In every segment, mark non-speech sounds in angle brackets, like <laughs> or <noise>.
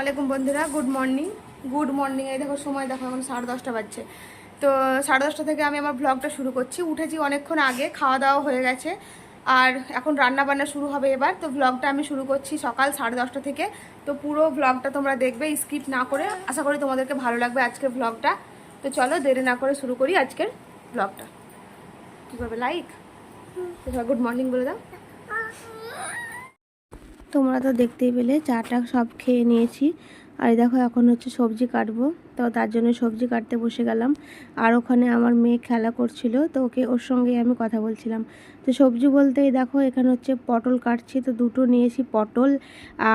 আলাইকুম বন্ধুরা good morning good morning এই দেখো, সময় দেখো, এখন সাড়ে দশটা বাজছে। তো সাড়ে দশটা থেকে আমি আমার ব্লগটা শুরু করছি। উঠেছি অনেকক্ষণ আগে খাওয়া দাওয়া হয়ে গেছে। আর এখন রান্না বান্না শুরু হবে এবার। তো ব্লগটা আমি শুরু করছি সকাল সাড়ে দশটা থেকে। তো পুরো ব্লগটা তোমরা দেখবে স্কিপ না করে। আশা করি তোমাদেরকে ভালো লাগবে আজকের ব্লগটা তো চলো, দেরি না করে শুরু করি আজকের ব্লগটা কী করবে লাইক গুড মর্নিং বলে দাও। তোমরা তো দেখতেই পেলে, চাটা সব খেয়ে নিয়েছি। আর দেখো, এখন হচ্ছে সবজি কাটবো। তো তার জন্য সবজি কাটতে বসে গেলাম। আর ওখানে আমার মেয়ে খেলা করছিল, তো ওকে ওর সঙ্গে আমি কথা বলছিলাম। তো সবজি বলতে দেখো, এখানে হচ্ছে পটল কাটছি। তো দুটো নিয়েছি পটল,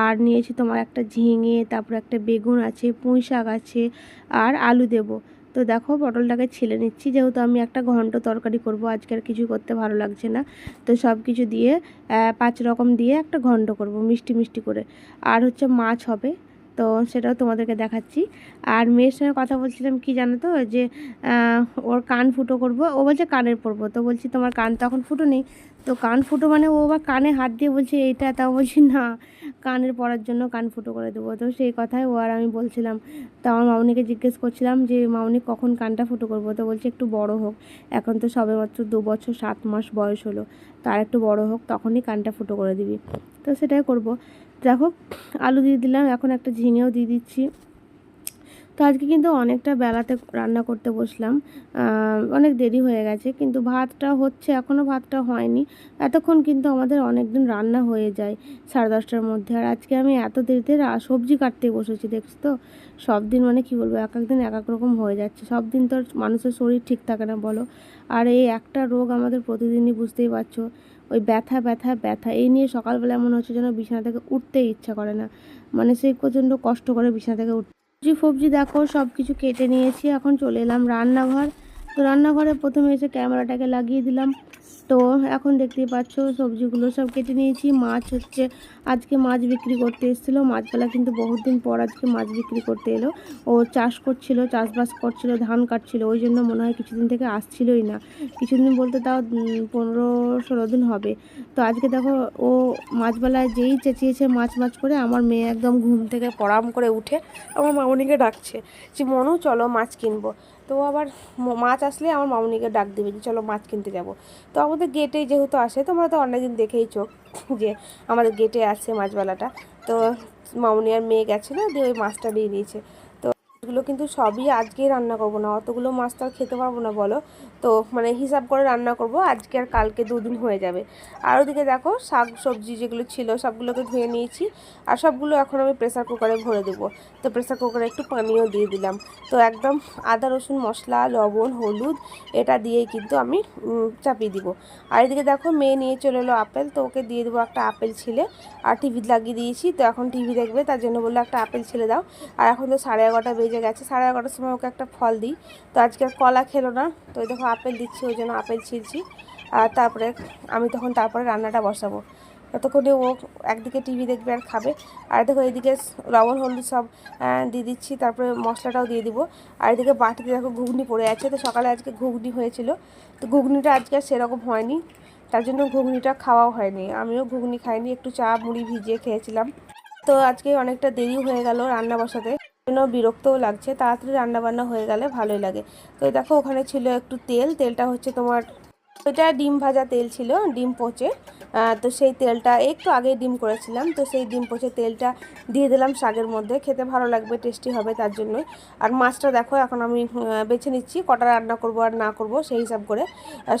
আর নিয়েছি তোমার একটা ঝিঙে, তারপর একটা বেগুন আছে পুঁই শাক আছে, আর আলু দেবো। তো দেখো, পটলটাকে ছিলে নিচ্ছি। যেহেতু আমি একটা ঘন্ট তরকারি করব, আজকে আর কিছু করতে ভালো লাগছে না। তো সব কিছু দিয়ে পাঁচ রকম দিয়ে একটা ঘন্ট করব, মিষ্টি মিষ্টি করে। আর হচ্ছে মাছ হবে। তো সেটাও তোমাদেরকে দেখাচ্ছি। আর মেয়ের সঙ্গে কথা বলছিলাম কি জানো তো? যে ওর কান ফুটো করব। ও বলছে কানের পরবো। তো বলছি তোমার কান তো এখন ফুটো নেই তো কান ফুটো মানে ও আবার কানে হাত দিয়ে বলছে, এইটা তাও বলছি না। কানের পরার জন্য কান ফুটো করে দেবো। তো সেই কথাই ও আর আমি বলছিলাম। তো আমার মামনিকে জিজ্ঞেস করছিলাম যে, মামনি কখন কানটা ফুটো করব? তো বলছে, একটু বড় হোক। এখন তো সবেমাত্র দু বছর, সাত মাস বয়স হলো। তো আর একটু বড় হোক, তখনই কানটা ফুটো করে দিবি। তো সেটাই করব। দেখো আলু দিয়ে দিলাম, এখন একটা ঝিঙেও দিয়ে দিচ্ছি। তো আজকে কিন্তু অনেকটা বেলাতে রান্না করতে বসলাম। অনেক দেরি হয়ে গেছে, কিন্তু ভাতটা হচ্ছে এখনও ভাতটা হয়নি। এতক্ষণ কিন্তু আমাদের অনেক দিন রান্না হয়ে যায় সাড়ে দশটার মধ্যে। আর আজকে আমি এত দেরিতে সবজি কাটতে বসেছি, দেখছি তো? সব দিন মানে কি বলব, এক এক দিন এক এক রকম হয়ে যাচ্ছে। সব দিন তো মানুষের শরীর ঠিক থাকে না, বলো। আর এই একটা রোগ আমাদের প্রতিদিনই, বুঝতেই পারছ? ওই ব্যথা ব্যথা ব্যথা, এই নিয়ে সকালবেলা মনে হচ্ছে যেন বিছানা থেকে উঠতে ইচ্ছা করে না। মানে সেই প্রচণ্ড কষ্ট করে বিছানা থেকে উঠতে। সবজি, ফবজি দেখো সব কিছু কেটে নিয়েছি, এখন চলে এলাম রান্নাঘর। তো রান্নাঘরে প্রথমে এসে ক্যামেরাটাকে লাগিয়ে দিলাম। তো এখন দেখতেই পাচ্ছ, সবজিগুলো সব কেটে নিয়েছি। মাছ হচ্ছে, আজকে মাছ বিক্রি করতে এসেছিল। মাছবেলা কিন্তু বহুত দিন পর আজকে মাছ বিক্রি করতে এলো। ও চাষ করছিল, চাষবাস করছিল, ধান কাটছিল, ওই জন্য মনে হয় কিছুদিন থেকে আসছিলই না। কিছুদিন বলতে তাও পনেরো ষোলো দিন হবে। তো আজকে দেখো, ও মাছবেলায় যেই চেঁচিয়েছে মাছ মাছ করে, আমার মেয়ে একদম ঘুম থেকে পড়াম করে উঠে, আমার মামনিকে ডাকছে যে, মনু চলো মাছ কিনবো। তো আবার মাছ আসলে আমার মামনিকে ডাক দেবে যে, চলো মাছ কিনতে যাব। তো আমাদের গেটে যেহেতু আসে, তোমরা তো অনেকদিন দেখেই চোখ <laughs> যে আমাদের গেটে আসছে মাছবেলাটা তো মামনি আর মেয়ে গেছিল দিয়ে ওই মাছটা নিয়ে দিয়েছে তো এগুলো কিন্তু সবই আজকেই রান্না করব না। অতগুলো মাছ তো আর খেতে পারব না, বলো? তো মানে হিসাব করে রান্না করব, আজকে আর কালকে দুদিন হয়ে যাবে। আর ওদিকে দেখো, শাক সবজি যেগুলো ছিল, সবগুলোকে ধুয়ে নিয়েছি। আর সবগুলো এখন আমি প্রেসার কুকারে ভরে দেবো। তো প্রেসার কুকারে একটু পানিও দিয়ে দিলাম। তো একদম আদা, রসুন, মশলা, লবণ, হলুদ, এটা দিয়েই কিন্তু আমি চাপিয়ে দিব। আর এদিকে দেখো, মেয়ে নিয়ে চলে এলো আপেল। তো ওকে দিয়ে দেবো একটা আপেল ছিলে। আর টিভি লাগিয়ে দিয়েছি। তো এখন টিভি দেখবে, তার জন্য বলল, একটা আপেল ছিলে দাও। আর এখন তো সাড়ে এগারোটা বেজে গেছে, সাড়ে এগারোটার সময় ওকে একটা ফল দিই। তো আজকে কলা খেলো না, তো দেখো আপেল দিচ্ছি, ওই জন্য আপেল ছিলছি আর তারপরে আমি তখন তারপরে রান্নাটা বসাবো। ততক্ষণে ও একদিকে টিভি দেখবে আর খাবে। আর দেখো এদিকে লবণ, হলুদ সব দিয়ে দিচ্ছি, তারপরে মশলাটাও দিয়ে দিব। আর এদিকে বাটিতে দেখো ঘুগনি পড়ে আছে, তো সকালে আজকে ঘুগনি হয়েছিল। তো ঘুগনিটা আজকে আর সেরকম হয়নি, তার জন্য ঘুগনিটা খাওয়াও হয়নি। আমিও ঘুগনি খাইনি, একটু চা, মুড়ি ভিজিয়ে খেয়েছিলাম। তো আজকে অনেকটা দেরি হয়ে গেল রান্না বসাতে। জন্য বিরক্তও লাগছে। তাড়াতাড়ি রান্নাবান্না হয়ে গেলে ভালোই লাগে। তো দেখো ওখানে ছিল একটু তেল। তেলটা হচ্ছে তোমার ওইটা ডিম ভাজা তেল ছিল, ডিম পচে। তো সেই তেলটা একটু আগে ডিম করেছিলাম, তো সেই ডিম পচে তেলটা দিয়ে দিলাম শাকের মধ্যে। খেতে ভালো লাগবে, টেস্টি হবে তার জন্যই। আর মাছটা দেখো, এখন আমি বেছে নিচ্ছি, কটা রান্না করব আর না করব সেই হিসাব করে।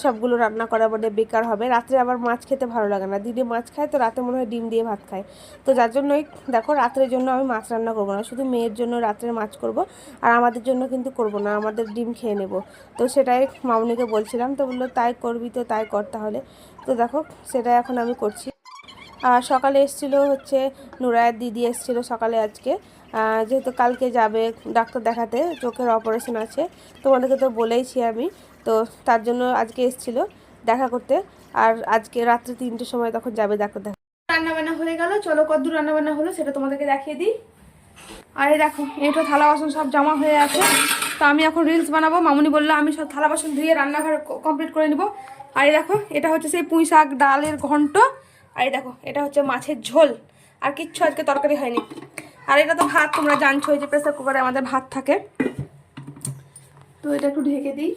সবগুলো রান্না করা মানে বেকার হবে। রাত্রে আবার মাছ খেতে ভালো লাগে না। দিনে মাছ খায়, তো রাতে মনে হয় ডিম দিয়ে ভাত খায়। তো যার জন্যই, দেখো, রাত্রের জন্য আমি মাছ রান্না করব না। শুধু মেয়ের জন্য রাত্রে মাছ করব, আর আমাদের জন্য কিন্তু করব না। আমাদের ডিম খেয়ে নেব। তো সেটাই মামনিকে বলছিলাম, তো বলল, তাই করবি তো তাই কর তাহলে। তো দেখো সেটা এখন আমি করছি। আর সকালে এসেছিল হচ্ছে নুরায়ের দিদি এসেছিল সকালে আজকে। যেহেতু কালকে যাবে ডাক্তার দেখাতে, চোখের অপারেশন আছে তোমাদেরকে তো বলেইছি আমি। তো তার জন্য আজকে এসেছিল দেখা করতে। আর আজকে রাত্রে তিনটের সময় তখন যাবে ডাক্তার দেখা। রান্নাবান্না হয়ে গেল, চলো কদ্দূর রান্না বান্না হলো, সেটা তোমাদেরকে দেখিয়ে দিই। আর এই দেখো এটো থালা, বাসন সব জমা হয়ে আছে। তো আমি এখন রিলস বানাবো। মামুনি বলল, আমি সব থালা বাসন ধুয়ে রান্নাঘর কমপ্লিট করে নিব। আর এই দেখো, এটা হচ্ছে সেই পুঁই শাক ডালের ঘন্ট। আর এই দেখো, এটা হচ্ছে মাছের ঝোল। আর কিচ্ছু আজকে তরকারি হয়নি। আর এটা তো ভাত, তোমরা জানছো যে প্রেসার কুকারে আমাদের ভাত থাকে। তো এটা একটু ঢেকে দিই।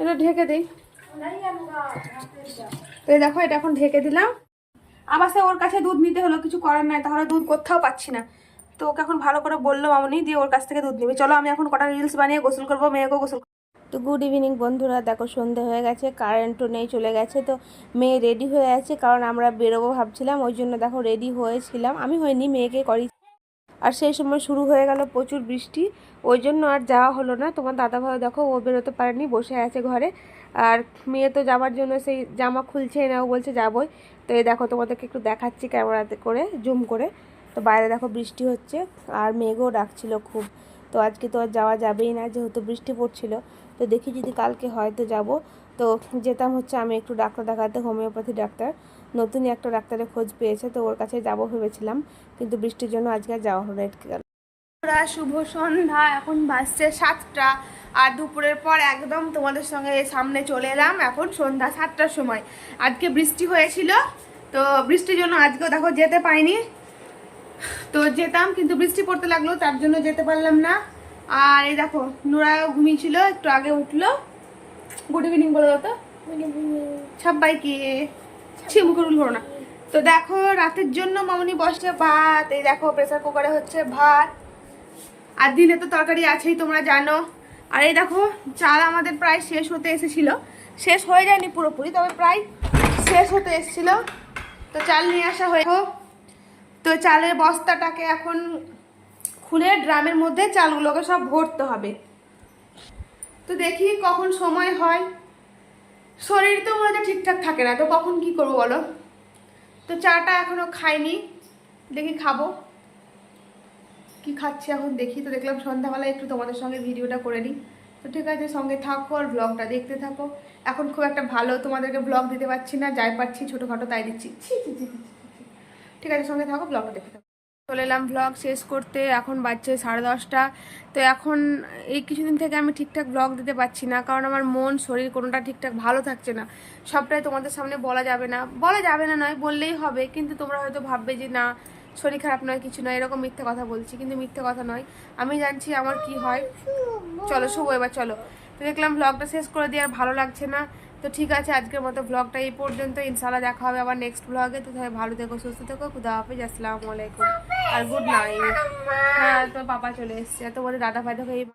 এটা ঢেকে দিই। তো দেখো, এটা এখন ঢেকে দিলাম। আবার সে ওর কাছে দুধ নিতে হলো, কিছু করার নাই, তাহলে দুধ কোথাও পাচ্ছি না। তো ওকে এখন ভালো করে বলল মামনি, দিয়ে ওর কাছ থেকে দুধ নিবে। চলো আমি এখন কটা রিলস বানিয়ে গোসল করব, মেয়েকেও গোসল। তো গুড ইভিনিং বন্ধুরা, দেখো সন্ধে হয়ে গেছে কারেন্টও নেই, চলে গেছে। তো মেয়ে রেডি হয়ে আছে, কারণ আমরা বেরোবো ভাবছিলাম, ওই জন্য দেখো রেডি হয়েছিলাম। আমি হয়নি মেয়েকে করি আর সেই সময় শুরু হয়ে গেল প্রচুর বৃষ্টি। ওই জন্য আর যাওয়া হলো না। তোমার দাদাভাই দেখো, ও বেরোতে পারেনি, বসে আছে ঘরে। আর মেয়ে তো যাওয়ার জন্য সেই জামা খুলছে না, ও বলছে যাবই। তো এই দেখো, তোমাদেরকে একটু দেখাচ্ছি ক্যামেরাতে করে, জুম করে। তো বাইরে দেখো বৃষ্টি হচ্ছে, আর মেঘও ডাকছিল খুব। তো আজকে তো আর যাওয়া যাবেই না, যেহেতু বৃষ্টি পড়ছিল। তো দেখি যদি কালকে হয়তো যাব। তো যেতাম হচ্ছে আমি একটু ডাক্তার দেখাতে, হোমিওপ্যাথি ডাক্তার। নতুনই একটা ডাক্তারের খোঁজ পেয়েছে তো ওর কাছে যাব ভেবেছিলাম কিন্তু বৃষ্টির জন্য আজকে আর যাওয়া হলো আটকে গেল। শুভ সন্ধ্যা এখন বাজছে সাতটা আর দুপুরের পর একদম তোমাদের সঙ্গে সামনে চলে এলাম এখন সন্ধ্যা সাতটার সময়। আজকে বৃষ্টি হয়েছিল তো বৃষ্টির জন্য আজকেও দেখো যেতে পাইনি। তো যেতাম কিন্তু বৃষ্টি পড়তে লাগল তার জন্য যেতে পারলাম না। আর এই দেখো নোরাও ঘুমিয়েছিল একটু আগে উঠল। গুড ইভিনিং বলে দাও তো সবাইকে। ছিমকুরুল করো না। তো দেখো, রাতের জন্য মামনি বসছে ভাত, এই দেখো প্রেসার কুকারে হচ্ছে ভাত। আর দিনে তো তরকারি আছেই, তোমরা জানো। আর এই দেখো, চাল আমাদের প্রায় শেষ হতে এসেছিল। শেষ হয়ে যায়নি পুরোপুরি, তবে প্রায় শেষ হতে এসেছিল। তো চাল নিয়ে আসা হয়ে তো চালের বস্তাটাকে এখন খুলে ড্রামের মধ্যে চালগুলোকে সব ভরতে হবে। তো দেখি কখন সময় হয়। শরীর তো মনে ঠিকঠাক থাকে না, তো কখন কি করব বলো? তো চাটা এখনও খাইনি, দেখি খাব। কি খাচ্ছি এখন দেখি, তো দেখলাম সন্ধ্যাবেলায় একটু তোমাদের সঙ্গে ভিডিওটা করে নিই। তো ঠিক আছে, সঙ্গে থাকো আর ব্লগটা দেখতে থাকো। এখন খুব একটা ভালো তোমাদেরকে ব্লগ দিতে পারছি না, যাই পারছি ছোটোখাটো তাই দিচ্ছি। ঠিক আছে, সঙ্গে থাকো ব্লগটা দেখতে থাকো। চলে এলাম ব্লগ শেষ করতে। এখন বাজছে সাড়ে দশটা। তো এখন এই কিছুদিন থেকে আমি ঠিকঠাক ব্লগ দিতে পারছি না, কারণ আমার মন, শরীর কোনোটা ঠিকঠাক ভালো থাকছে না। সবটাই তোমাদের সামনে বলা যাবে না। বলা যাবে না নয়, বললেই হবে, কিন্তু তোমরা হয়তো ভাববে যে না শরীর খারাপ নয়, কিছু নয়, এরকম মিথ্যে কথা বলছি, কিন্তু মিথ্যে কথা নয়। আমি জানছি আমার কি হয়। চলো শুভ এবার, চলো। তো দেখলাম ব্লগটা শেষ করে দিয়ে আর ভালো লাগছে না। তো ঠিক আছে, আজকের মতো ব্লগটা এই পর্যন্ত ইনশাল্লাহ দেখা হবে আবার নেক্সট ব্লগে তো তাহলে ভালো থেকো, সুস্থ থেকো। খুদা হাফিজ, আসসালামু আলাইকুম। আর গুড নাইট হ্যাঁ তোর পাপা চলে এসছে। আর তোমাদের দাদা ভাই দেখো এই